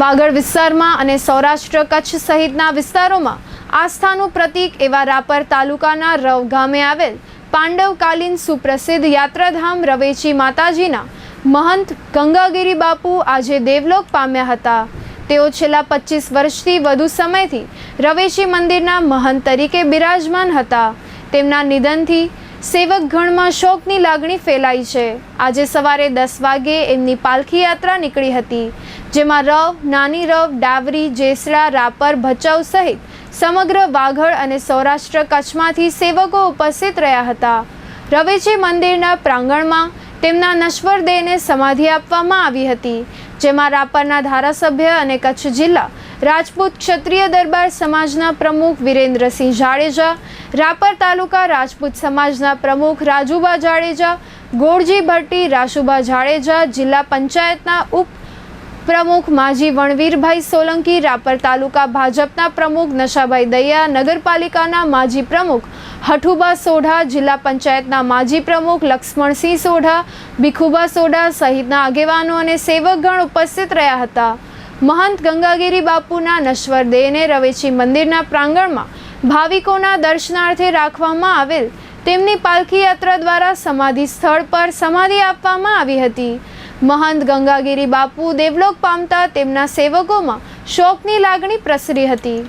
વાગડ વિસ્તારમાં અને સૌરાષ્ટ્ર કચ્છ સહિતના વિસ્તારોમાં આસ્થાનું પ્રતીક એવા રાપર તાલુકાના રવ ગામે આવેલ પાંડવકાલીન સુપ્રસિદ્ધ યાત્રાધામ રવેચી માતાજીના મહંત ગંગાગીરી બાપુ આજે દેવલોક પામ્યા હતા. તેઓ છેલ્લા પચીસ વર્ષથી વધુ સમયથી રવેચી મંદિરના મહંત તરીકે બિરાજમાન હતા. તેમના નિધનથી સેવકગણમાં શોકની લાગણી ફેલાઈ છે. આજે સવારે દસ વાગ્યે એમની પાલખી યાત્રા નીકળી હતી, જેમાં રવ, નાની રવ, ડાવરી જેસરા રાપર, ભચાઉ સહિત સમગ્ર વાઘડ અને સૌરાષ્ટ્ર કચ્છમાંથી સેવકો ઉપસ્થિત રહ્યા હતા. રવેચી મંદિરના પ્રાંગણમાં તેમના નશ્વર દેહને સમાધિ આપવામાં આવી હતી, જેમાં રાપરના ધારાસભ્ય અને કચ્છ જિલ્લા રાજપૂત ક્ષત્રિય દરબાર સમાજના પ્રમુખ વિરેન્દ્રસિંહ જાડેજા, રાપર તાલુકા રાજપૂત સમાજના પ્રમુખ રાજુબા જાડેજા ગોળજી ભટ્ટી રાશુબા જાડેજા, જિલ્લા પંચાયતના ઉપ પ્રમુખ માજી વણવીરભાઈ સોલંકી, રાપર તાલુકા ભાજપના પ્રમુખ નશાભાઈ દૈયા, નગરપાલિકાના માજી પ્રમુખ હઠુબા સોઢા, જિલ્લા પંચાયતના માજી પ્રમુખ લક્ષ્મણસિંહ સોઢા, ભીખુબા સોઢા સહિતના આગેવાનો અને સેવકગણ ઉપસ્થિત રહ્યા હતા. મહંત ગંગાગીરી બાપુના નશ્વર દેહને રવેચી મંદિરના પ્રાંગણમાં ભાવિકોના દર્શનાર્થે રાખવામાં આવેલ તેમની પાલખી યાત્રા દ્વારા સમાધિ સ્થળ પર સમાધિ આપવામાં આવી હતી. મહંત ગંગાગીરી બાપુ દેવલોક પામતા તેમના સેવકોમાં શોકની લાગણી પ્રસરી હતી.